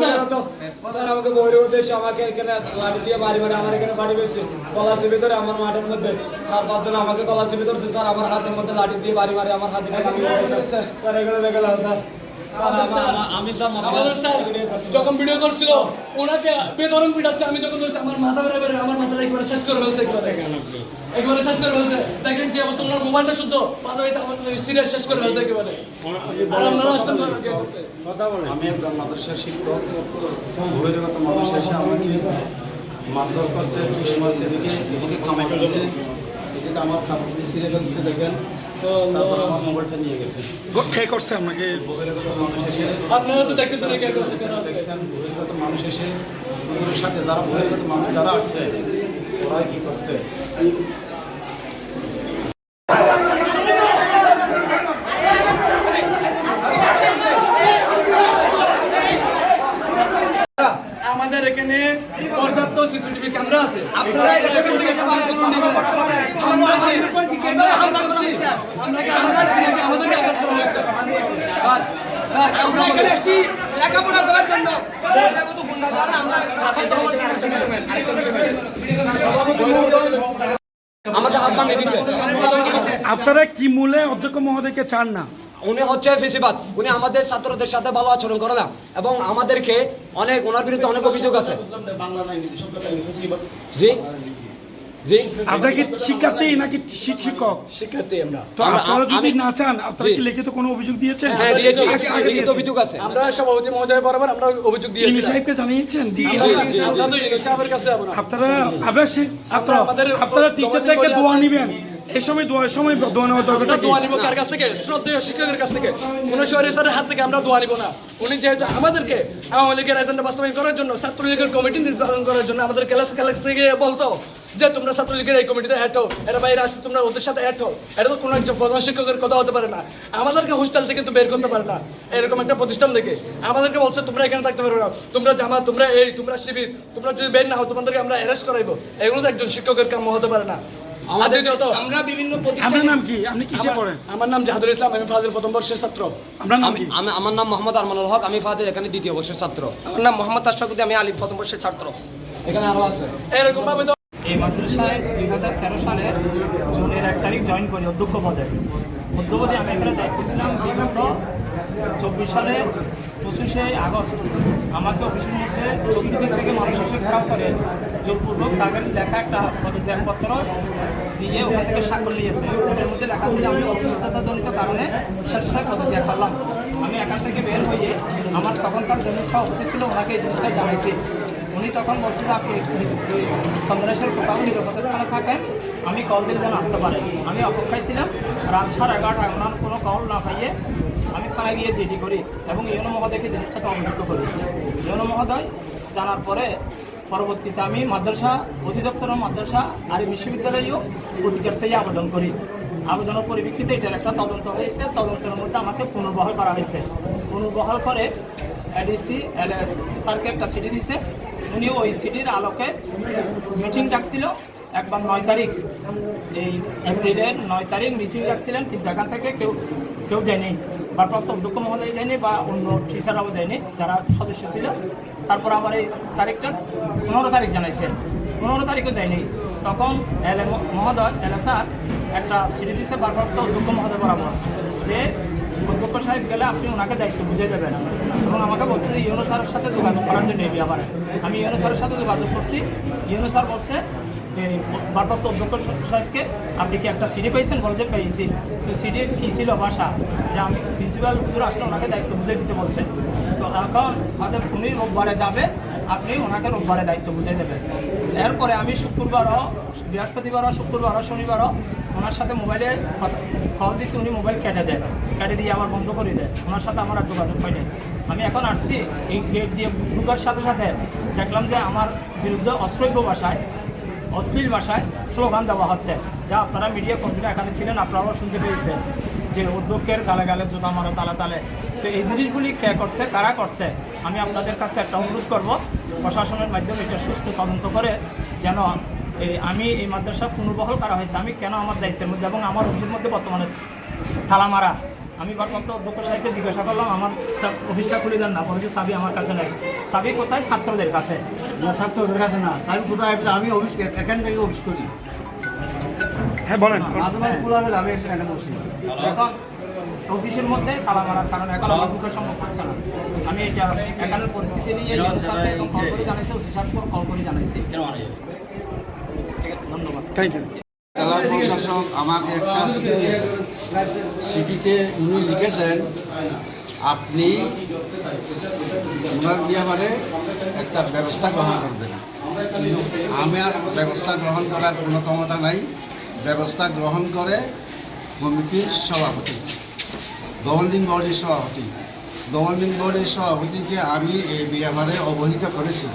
Sir. আমাকে আমাকে এখানে লাঠি দিয়ে বাড়ি বাড়ি আমার এখানে বাড়ি বেশি। কলাসি ভিতরে আমার মাঠের মধ্যে। স্যার পাঁচজন আমাকে কলাসি ভিতরে স্যার আমার হাতের মধ্যে লাঠি দিয়ে বাড়ি বাড়ি আমার হাতে স্যার এখানে দেখলাম স্যার। যখন ভিডিও করছিল ওনাকে বেদরম পিটাচ্ছে আমি যখন ধরছি আমার মাথা বেড়ে বেড়ে আমার মাথাটা একবারে শেষ করে ফেলছে একবারে। একবারে শেষ করে ফেলছে। দেখেন কি অবস্থা ওনার মোবাইলটা শুদ্ধ পাশাপাশি আমার সিরিয়াস শেষ করে ফেলছে একেবারে। আর আপনারা আসতেন পারেন আমি একজন মাদ্রাসার শিক্ষক বহিরাগত মানুষ এসে আমাকে মারধর করছে টুসি মারছে এদিকে এদিকে কামাই করেছে এদিকে আমার ছিঁড়ে ফেলছে দেখেন। তারপর আমার মোবাইলটা নিয়ে গেছে। কে করছে আপনাকে? বহিরাগত মানুষ এসে আপনারা তো দেখতেছেন কে করছে কেন দেখছেন বহিরাগত মানুষ এসে ওদের সাথে যারা বহিরাগত মানুষ যারা আসছে ওরা কি করছে? আমাদের এখানে পর্যাপ্ত সিসিটিভি ক্যামেরা আছে। আপনারা এখান থেকে ক্যামেরা করুন নেবেন। আমরা কি- আমরা হামলা করছি। আমরা কি নাকি? আমাদেরকে আঘাত করা হয়েছে? স্যার, স্যার, আমরা এখানে এসেছি লেখাপড়া করার জন্য। আমাদের হাত ভাঙে দিছে আপনারা কি মূলে অধ্যক্ষ মহোদয়কে চান না? উনি হচ্ছে ফেসিবাদ। উনি আমাদের ছাত্রদের সাথে ভালো আচরণ করে না এবং আমাদেরকে অনেক ওনার বিরুদ্ধে অনেক অভিযোগ আছে। জি? আপনারা কি শিক্ষার্থী নাকি শিক্ষক? শিক্ষার্থী আমরা। তো আপনারা যদি না চান আপনারা কি লিখিত কোনো অভিযোগ দিয়েছেন? হ্যাঁ দিয়েছি। লিখিত অভিযোগ আছে। আমরা সভাপতি মহোদয় বরাবর আমরা অভিযোগ ইনি সাহেবকে জানিয়েছেন? আমরা তো ইউনুস সাহেবের কাছে যাব না আপনারা আপনারা ছাত্র আপনারা টিচার থেকে দোয়া। নিবেন। এই সময় দোয়ার সময় দোয়া নেওয়ার দরকারটা দোয়া নিব কার কাছ থেকে? শ্রদ্ধেয় শিক্ষকের কাছ থেকে। কোন শহরের স্যারের হাত থেকে আমরা দোয়া নিব না। উনি যেহেতু আমাদেরকে আওয়ামী লীগের এজেন্ডা বাস্তবায়ন করার জন্য ছাত্রলীগের কমিটি নির্ধারণ করার জন্য আমাদের ক্লাস ক্লাস থেকে বলতো যে তোমরা ছাত্রলীগের এই কমিটিতে অ্যাড হও এরা বাইরে আসতে তোমরা ওদের সাথে অ্যাড হও। এটা তো কোনো একজন প্রধান শিক্ষকের কথা হতে পারে না। আমাদেরকে হোস্টেল থেকে তো বের করতে পারে না। এরকম একটা প্রতিষ্ঠান থেকে। আমাদেরকে বলছে তোমরা এখানে থাকতে পারবে না। তোমরা জামা তোমরা এই তোমরা শিবির তোমরা যদি বের না হও তোমাদেরকে আমরা অ্যারেস্ট করাইবো। এগুলো তো একজন শিক্ষকের কাম হতে পারে না। আমাদের আমরা বিভিন্ন আপনার নাম কি? আপনি কিসে পড়েন? আমার নাম জাহাদুল ইসলাম আমি ফাজিল প্রথম বর্ষের ছাত্র। আপনার নাম কি? আমার নাম মোহাম্মদ আরমানুল হক আমি ফাদের এখানে দ্বিতীয় বর্ষের ছাত্র। আমার নাম মোহাম্মদ আশরাফুদ্দিন আমি আলিম প্রথম বর্ষের ছাত্র। এখানে আরও আছে। এরকম ভাবে তো এই মাদ্রাসায় দুই হাজার তেরো সালের জুনের এক তারিখ জয়েন করি অধ্যক্ষ পদে। অধ্যপদে আমি এখানে দায়িত্ব ছিলাম বিগত চব্বিশ সালের পঁচিশে আগস্ট। আমাকে অফিসের মধ্যে চতুর্দিক থেকে মানুষ এসে ঘেরাও করে জোরপূর্বক তাদের লেখা একটা পদত্যাগপত্র দিয়ে ওখান থেকে স্বাক্ষর নিয়েছে। ওটার মধ্যে লেখা ছিল, আমি অসুস্থতাজনিত কারণে স্বেচ্ছায় পদত্যাগ করলাম। আমি এখান থেকে বের হয়ে আমার তখনকার জমি সভাপতি ছিল, ওনাকে এই জিনিসটা জানাইছি। উনি তখন বলছিল আপনি ওই চন্দ্রেশ্বর কোথাও নিরাপত্তা স্থানে থাকেন। আমি কল দিলে যেন আসতে পারে। আমি অপেক্ষায় ছিলাম। রাত সাড়ে এগারোটা ওনার কোনো কল না পাইয়ে আমি থানায় গিয়ে জিডি করি এবং ইউনো মহোদয়কে জিনিসটাকে অবহিত করি। ইউনো মহোদয় জানার পরে পরবর্তীতে আমি মাদ্রাসা অধিদপ্তর মাদ্রাসা আর বিশ্ববিদ্যালয়েও অধিকার চাই আবেদন করি। আবেদনের পরিপ্রেক্ষিতে এটার একটা তদন্ত হয়েছে। তদন্তের মধ্যে আমাকে পুনর্বহাল করা হয়েছে। পুনর্বহাল করে এডিসি স্যারকে একটা সিডি দিছে। উনি ওই সিডির আলোকে মিটিং ডাকছিল। একবার নয় তারিখ, এই এপ্রিলের নয় তারিখ মিটিং ডাকছিলেন, কিন্তু এখান থেকে কেউ কেউ যায়নি। ভারপ্রাপ্ত অধ্যক্ষ মহোদয় যায়নি বা অন্য টিচাররাও যায়নি, যারা সদস্য ছিল। তারপর আমার এই তারিখটা পনেরো তারিখ জানাইছে পনেরো তারিখও যায়নি। তখন এল মহোদয়, এল স্যার একটা সিডি দিছে ভারপ্রাপ্ত অধ্যক্ষ মহোদয় বরাবর, যে অধ্যক্ষ সাহেব গেলে আপনি ওনাকে দায়িত্ব বুঝিয়ে দেবেন। এবং আমাকে বলছে যে, ইউনো স্যারের সাথে যোগাযোগ করার জন্য এই ব্যাপারে। আমি ইউনো স্যারের সাথে যোগাযোগ করছি। ইউনো স্যার বলছে ভারপ্রাপ্ত অধ্যক্ষ সাহেবকে আপনি কি একটা সিডি পেয়েছেন? বলছে পেয়েছি। তো সিডি কী ছিল ভাষা? যে আমি প্রিন্সিপাল হুজুর আসলে ওনাকে দায়িত্ব বুঝিয়ে দিতে বলছে। তো এখন আমাদের উনি রোববারে যাবে, আপনি ওনাকে রোববারে দায়িত্ব বুঝিয়ে দেবেন। এরপরে আমি শুক্রবারও, বৃহস্পতিবারও, শুক্রবারও, শনিবারও ওনার সাথে মোবাইলে কল দিছি, উনি মোবাইল কেটে দেয়। কেটে দিয়ে আবার বন্ধ করে দেয়। ওনার সাথে আমার আর যোগাযোগ হয় নাই। আমি এখন আসছি, এই গেট দিয়ে ঢুকার সাথে সাথে দেখলাম যে আমার বিরুদ্ধে অস্ত্রৈব ভাষায়, অশ্লীল ভাষায় স্লোগান দেওয়া হচ্ছে। যা আপনারা মিডিয়া কর্মীরা এখানে ছিলেন, আপনারাও শুনতে পেয়েছেন যে উদ্যোগের গালে গালে জোতা মারো তালে তালে। তো এই জিনিসগুলি কে করছে, কারা করছে, আমি আপনাদের কাছে একটা অনুরোধ করব। প্রশাসনের মাধ্যমে এটা সুস্থ তদন্ত করে যেন এই আমি এই মাদ্রাসা পুনর্বহল করা হয়েছে। আমি কেন আমার দায়িত্বের মধ্যে এবং আমার অফিসের মধ্যে বর্তমানে তালা মারা? আমি ভারপ্রাপ্ত অধ্যক্ষ সাহেবকে জিজ্ঞাসা করলাম আমার অফিসটা খুলে দেন না বলেছে সাবি আমার কাছে নেই। সাবি কোথায়? ছাত্রদের কাছে। না ওদের কাছে না। আমি কোথায়? আমি অফিস এখান থেকে অফিস করি। হ্যাঁ বলেন। মাঝে মাঝে খোলা হলে আমি এখানে বসি। এখন অফিসের মধ্যে তালা মারার কারণে এখন আমার ঢুকা সম্ভব হচ্ছে না। আমি এটা এখানের পরিস্থিতি নিয়ে ইউনুস কল করে জানাইছি ওসি সাহেবকে কল করে জানাইছি। থ্যাংক ইউ জেলা প্রশাসক আমাকে একটা চিঠি উনি লিখেছেন, আপনি ওনার একটা ব্যবস্থা গ্রহণ করবেন। আমার ব্যবস্থা গ্রহণ করার কোনো ক্ষমতা নাই। ব্যবস্থা গ্রহণ করে কমিটির সভাপতি গভর্নিং বডির সভাপতি। গভর্নিং বডির সভাপতিকে আমি এই ব্যাপারে অবহিত করেছি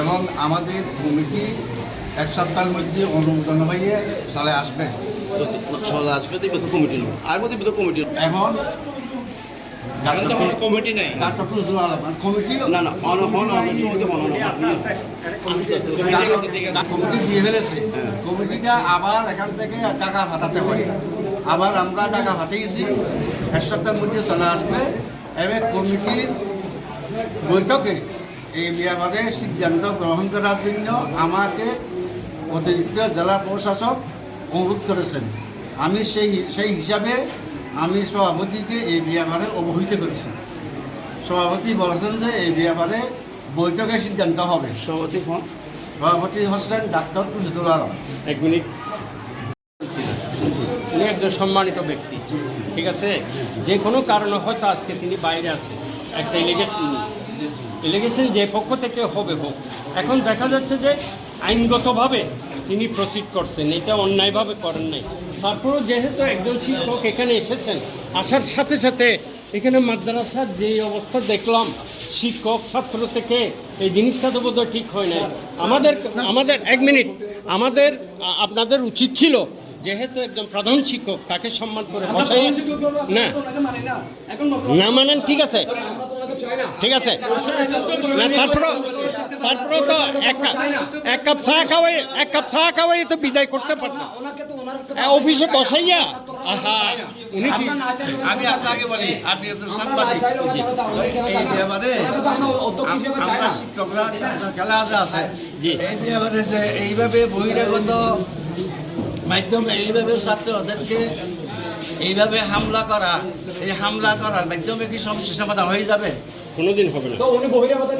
এবং আমাদের কমিটি এক সপ্তাহের মধ্যে অনুমোদন হয়ে চলে আসবে। চলে আসবে দেখবে তো কমিটি নেই আর মধ্যে তো কমিটি এখন কমিটি নেই। Doctor Fazlul Alam committee? না না অন অন কমিটি দিয়ে ফেলেছে। কমিটিটা আবার এখান থেকে টাকা পাঠাতে হয়। আবার আমরা টাকা পাঠিয়েছি এক সপ্তাহের মধ্যে চলে আসবে। এবং কমিটির বৈঠকে এই ব্যাপারে সিদ্ধান্ত গ্রহণ করার জন্য আমাকে অতিরিক্ত জেলা প্রশাসক অনুরোধ করেছেন। আমি সেই সেই হিসাবে আমি সভাপতিকে এই ব্যাপারে অবহিত করেছি। সভাপতি বলেছেন যে এই ব্যাপারে বৈঠকে সিদ্ধান্ত হবে। সভাপতি সভাপতি হচ্ছেন ডাক্তার খুশিদুল আলম। এক মিনিট। উনি একজন সম্মানিত ব্যক্তি ঠিক আছে? যে কোনো কারণে হয়তো আজকে তিনি বাইরে আছেন একটা ইলিগেশন নিয়ে। ইলিগেশন যে পক্ষ থেকে হবে হোক। এখন দেখা যাচ্ছে যে আইনগতভাবে তিনি প্রসিড করছেন, এটা অন্যায়ভাবে করেন নাই। তারপরেও যেহেতু একজন শিক্ষক এখানে এসেছেন, আসার সাথে সাথে এখানে মাদ্রাসার যে অবস্থা দেখলাম, শিক্ষক, ছাত্র থেকে এই জিনিসটা তো বোধহয় ঠিক হয় নাই। আমাদের আমাদের, এক মিনিট, আমাদের আপনাদের উচিত ছিল যেহেতু একজন প্রধান শিক্ষক তাকে সম্মান করে বসাই। না। না। মানেন ঠিক আছে। ঠিক আছে। না তারপরে তারপরে তো এক কাপ এক কাপ চা খাওয়াই এক কাপ চা খাওয়াই তো বিদায় করতে পারতেন হ্যাঁ, অফিসে বসাইয়া। আহা উনি কি আমি আপনাকে বলি আপনি সাংবাদিক। এই ব্যাপারে আমরা শিক্ষকরা খেলা আছে। আছে এই ব্যাপারে যে এইভাবে বহিরাগত মাধ্যমে এইভাবে ছাত্রদেরকে এইভাবে হামলা করা এই হামলা করার মাধ্যমে কি সমস্যা সমাধান হয়ে যাবে? কোনোদিন হবে না। তো উনি বহিরাগত